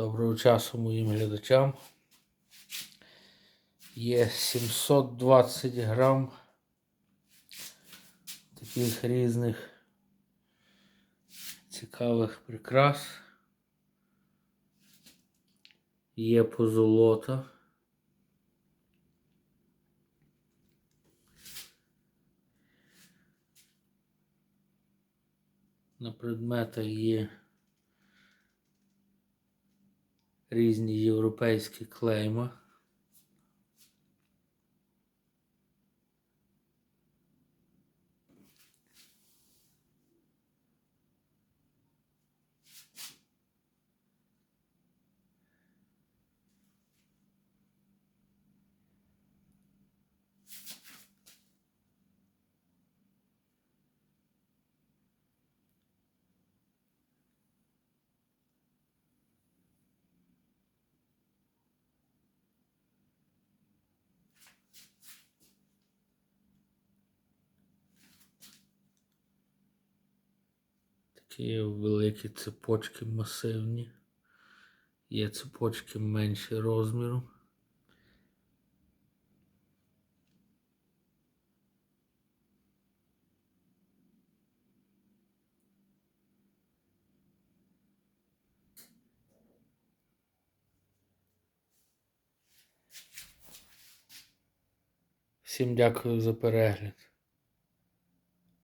Доброго часу моїм глядачам. Є 720 грам таких різних цікавих прикрас. Є позолота. На предметах є різні європейські клейма. Такі великі цепочки масивні. Є цепочки менші розміром. Всім дякую за перегляд.